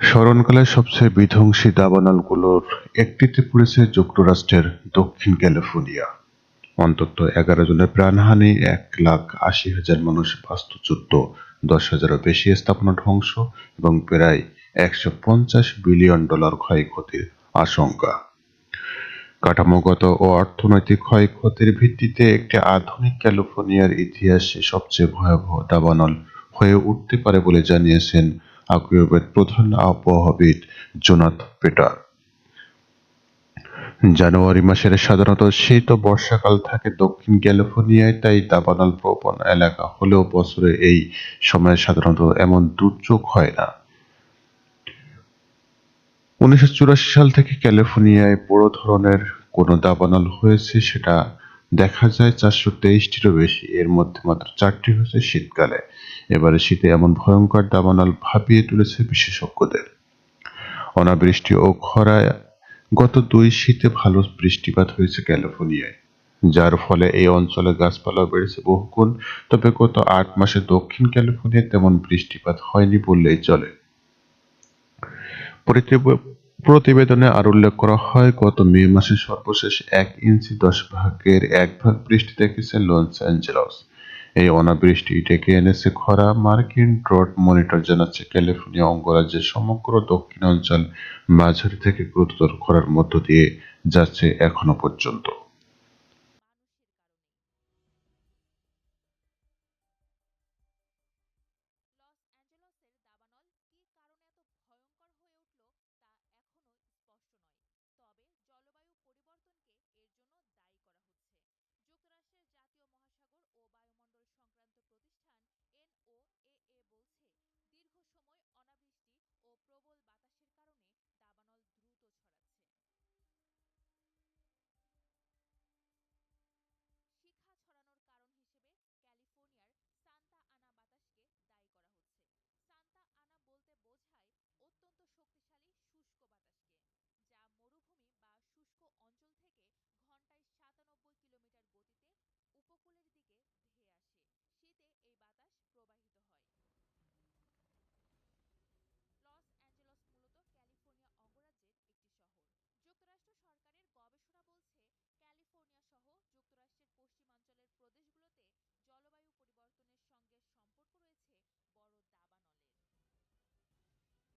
স্মরণকালের সবচেয়ে বিধ্বংসী দাবানলগুলোর একটিতে পড়েছে যুক্তরাষ্ট্রের দক্ষিণ ক্যালিফোর্নিয়া। অন্তত এগারো জনের প্রাণহানি, এক লাখ আশি হাজার মানুষ বাস্তুচ্যুত, দশ হাজারও বেশি স্থাপনা ধ্বংস এবং প্রায় একশো পঞ্চাশ বিলিয়ন ডলার ক্ষয়ক্ষতির আশঙ্কা। কাঠামোগত ও অর্থনৈতিক ক্ষয়ক্ষতির ভিত্তিতে একটি আধুনিক ক্যালিফোর্নিয়ার ইতিহাসে সবচেয়ে ভয়াবহ দাবানল হয়ে উঠতে পারে বলে জানিয়েছেন আকুয়েবের প্রধান আবহাওয়াবিদ জোনাথ পেটার। জানুয়ারি মাসের সাধারণত শীত ও বর্ষাকাল থাকে দক্ষিণ ক্যালিফোর্নিয়ায়, তাই দাবানল প্রবণ এলাকা হলেও বছরে এই সময়ে সাধারণত এমন দুর্যোগ হয় না। উনিশশো চুরাশি সাল থেকে ক্যালিফোর্নিয়ায় বড় ধরনের কোনো দাবানল হয়েছে সেটা দেখা যায় চারশো তেইশটিরও বেশি। এর মধ্যে মাত্র চারটি হয়েছে শীতকালে। এবারে শীতে এমন ভয়ঙ্কর দাবানল ভাবিয়ে তুলেছে বিশেষজ্ঞদের। অনাবৃষ্টি ও খরায় গত দুই শীতে ভালো বৃষ্টিপাত হয়েছে ক্যালিফোর্নিয়ায়, যার ফলে এই অঞ্চলে গাছপালাও বেড়েছে বহুগুণ। তবে গত আট মাসে দক্ষিণ ক্যালিফোর্নিয়ায় তেমন বৃষ্টিপাত হয়নি বললেই চলে। প্রতিবেদনে আর উল্লেখ করা হয়, গত মে মাসে সর্বশেষ এক ইঞ্চি দশ ভাগের এক ভাগ বৃষ্টি দেখেছে লস অ্যাঞ্জেলস। এই অনাবৃষ্টি ডেকে এনেছে খরা, মার্কিন ড্রট মনিটর জানাচ্ছে ক্যালিফোর্নিয়া অঙ্গরাজ্যের সমগ্র দক্ষিণ অঞ্চল মাঝারি থেকে গুরুতর খরার মধ্য দিয়ে যাচ্ছে এখনও পর্যন্ত।